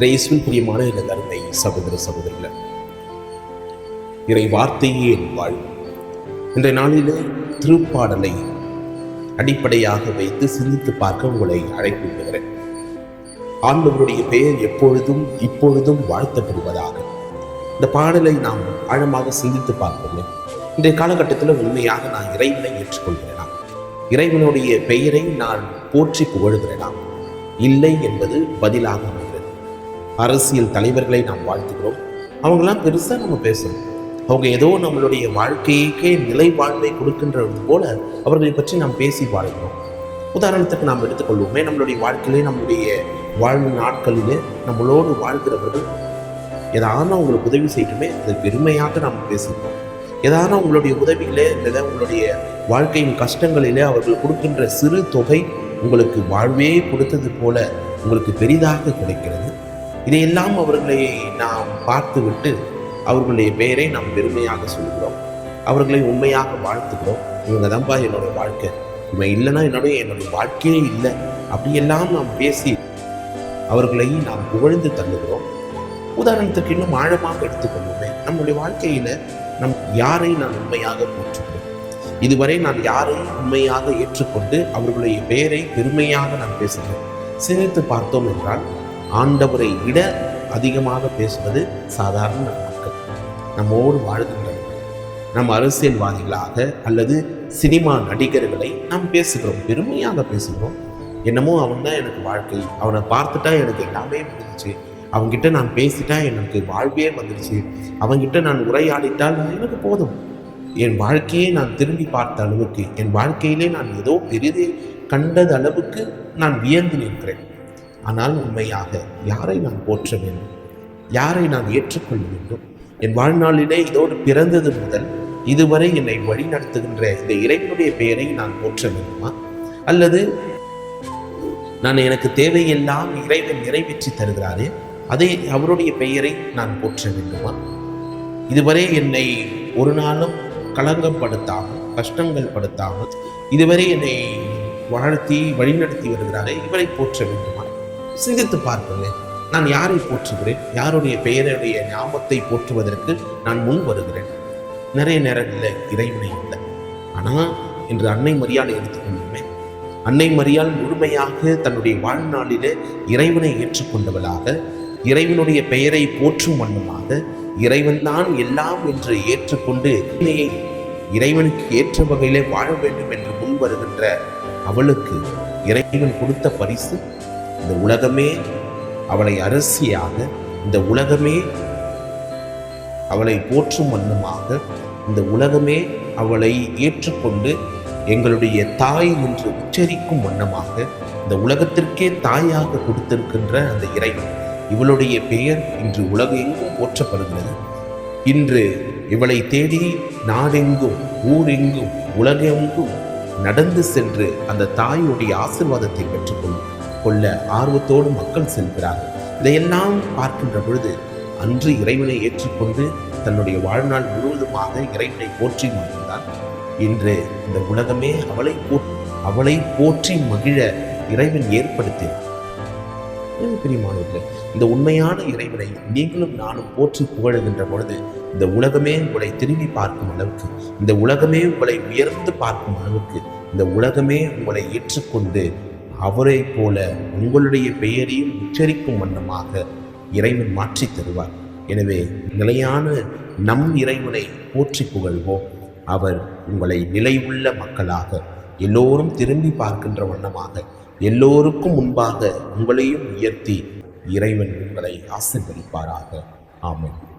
இயேசுவின் பிரியமான இந்த கருத்தை சகோதர சகோதரிகள இறை வார்த்தையே என் வாழ்வு. இன்றைய நாளிலே திருப்பாடலை அடிப்படையாக வைத்து சிந்தித்து பார்க்க உங்களை அழைப்பு விடுகிறேன். ஆண்டவருடைய பெயர் எப்பொழுதும் இப்பொழுதும் வாழ்த்தப்படுவதாக. இந்த பாடலை நாம் ஆழமாக சிந்தித்து பார்ப்போமே. இன்றைய காலகட்டத்தில் உண்மையாக நான் இறைவனை ஏற்றுக்கொள்கிறேனா? இறைவனுடைய பெயரை நான் போற்றி புகழுகிறேனா? இல்லை என்பது பதிலாக அரசியல் தலைவர்களை நாம் வாழ்த்துகிறோம். அவங்களாம் பெருசாக நம்ம பேசுகிறோம் அவங்க ஏதோ நம்மளுடைய வாழ்க்கைக்கே நிலை வாழ்வை கொடுக்கின்றது போல அவர்களை பற்றி நாம் பேசி வாழ்கிறோம். உதாரணத்துக்கு நாம் எடுத்துக்கொள்வோமே நம்மளுடைய வாழ்க்கையிலே நம்மளுடைய வாழ்வு நாட்களிலே நம்மளோடு வாழ்கிறவர்கள் ஏதாவது அவங்களுக்கு உதவி செய்யட்டுமே அதை பெருமையாக நாம் பேசுகிறோம். ஏதாவது உங்களுடைய உதவியிலே இல்லை உங்களுடைய வாழ்க்கையின் கஷ்டங்களிலே அவர்கள் கொடுக்கின்ற சிறு தொகை உங்களுக்கு வாழ்வே கொடுத்தது போல உங்களுக்கு பெரிதாக கிடைக்கிறது. இதையெல்லாம் அவர்களை நாம் பார்த்துவிட்டு அவர்களுடைய பெயரை நாம் பெருமையாக சொல்கிறோம். அவர்களை உண்மையாக வாழ்த்துக்கிறோம் இவங்க தான்ப்பா என்னுடைய வாழ்க்கை. இவன் இல்லைன்னா என்னுடைய என்னுடைய வாழ்க்கையே இல்லை. அப்படியெல்லாம் நாம் பேசி அவர்களை நாம் புகழ்ந்து தள்ளுகிறோம். உதாரணத்துக்கு இன்னும் ஆழமாக எடுத்துக்கொள்வோமே நம்முடைய வாழ்க்கையில் நம் யாரை நான் உண்மையாக போற்றுகிறேன் இதுவரை நான் யாரை உண்மையாக ஏற்றுக்கொண்டு அவர்களுடைய பெயரை பெருமையாக நான் பேசுகிறேன் சிந்தித்து பார்த்தோம் என்றால் ஆண்டவரை விட அதிகமாக பேசுவது சாதாரண மக்கள். நம்மோடு வாழ்கின்றவர்கள் நம் அரசியல்வாதிகளாக அல்லது சினிமா நடிகர்களை நாம் பேசுகிறோம் பெருமையாக பேசுகிறோம். என்னமோ அவன் தான் எனக்கு வாழ்க்கை அவனை பார்த்துட்டா எனக்கு எல்லாமே முடிஞ்சிச்சு அவன்கிட்ட நான் பேசிட்டா எனக்கு வாழ்வே வந்துடுச்சு அவன்கிட்ட நான் உரையாடிட்டால் எனக்கு போதும். என் வாழ்க்கையை நான் திரும்பி பார்த்த அளவுக்கு என் வாழ்க்கையிலே நான் ஏதோ பெரிதே கண்டது அளவுக்கு நான் வியந்து நிற்கிறேன். ஆனால் உண்மையாக யாரை நான் போற்ற வேண்டும்? யாரை நான் ஏற்றுக்கொள்ள வேண்டும்? என் வாழ்நாளிலே இதோடு பிறந்தது முதல் இதுவரை என்னை வழிநடத்துகின்ற இந்த இறைவனுடைய பெயரை நான் போற்ற வேண்டுமா? அல்லது நான் எனக்கு தேவையெல்லாம் இறைவன் நிறைவேற்றி தருகிறாரே அதை அவருடைய பெயரை நான் போற்ற வேண்டுமா? இதுவரை என்னை ஒரு நாளும் களங்கப்படுத்தாமல் கஷ்டங்கள் படுத்தாமல் இதுவரை என்னை வாழ்த்தி வழிநடத்தி வருகிறாரே இவரை போற்ற வேண்டுமா? சிந்தித்து பார்ப்பேன் நான் யாரை போற்றுகிறேன்? யாருடைய பெயருடைய ஞாபகத்தை போற்றுவதற்கு நான் முன் வருகிறேன். நிறைய நேரங்களில் இறைவனை இல்லை. ஆனால் இன்று அன்னை மரியாதை எடுத்துக்கொண்டுமே அன்னை மரியால் முழுமையாக தன்னுடைய வாழ்நாளிலே இறைவனை ஏற்றுக்கொண்டவளாக இறைவனுடைய பெயரை போற்றும் வண்ணமாக இறைவன்தான் எல்லாம் என்று ஏற்றுக்கொண்டு இறைவனுக்கு ஏற்ற வகையிலே வாழ வேண்டும் என்று முன் வருகின்ற அவளுக்கு இறைவன் கொடுத்த பரிசு இந்த உலகமே அவளை அரசியாக இந்த உலகமே அவளை போற்றும் வண்ணமாக இந்த உலகமே அவளை ஏற்றுக்கொண்டு எங்களுடைய தாய் என்று உச்சரிக்கும் வண்ணமாக இந்த உலகத்திற்கே தாயாக கொடுத்திருக்கின்ற அந்த இறைவன். இவளுடைய பெயர் இன்று உலகெங்கும் போற்றப்படுகிறது. இன்று இவளை தேடி நாடெங்கும் ஊரெங்கும் உலகெங்கும் நடந்து சென்று அந்த தாயுடைய ஆசிர்வாதத்தை பெற்றுக்கொள் கொள்ள ஆர்வத்தோடு மக்கள் செல்கிறார்கள். இதையெல்லாம் பார்க்கின்ற பொழுது அன்று இறைவனை ஏற்றுக்கொண்டு தன்னுடைய வாழ்நாள் முழுவதுமாக இறைவனை போற்றி மகிழ்ந்தார். இன்று இந்த உலகமே அவளை போ அவளை போற்றி மகிழ இறைவன் ஏற்படுத்தினார். பிரியமானவர்களே இந்த உண்மையான இறைவனை நீங்களும் நானும் போற்றி புகழுகின்ற பொழுது இந்த உலகமே உங்களை திரும்பி பார்க்கும் அளவுக்கு இந்த உலகமே உங்களை உயர்ந்து பார்க்கும் அளவுக்கு இந்த உலகமே உங்களை ஏற்றுக்கொண்டு அவரை போல உங்களுடைய பெயரையும் உச்சரிக்கும் வண்ணமாக இறைவன் மாற்றி தருவார். எனவே நிலையான நம் இறைவனை போற்றி புகழ்வோம். அவர் உங்களை நிலையுள்ள மக்களாக எல்லோரும் திரும்பி பார்க்கின்ற வண்ணமாக எல்லோருக்கும் முன்பாக உங்களையும் உயர்த்தி இறைவன் உங்களை ஆசிர்வதிப்பாராக. ஆமாம்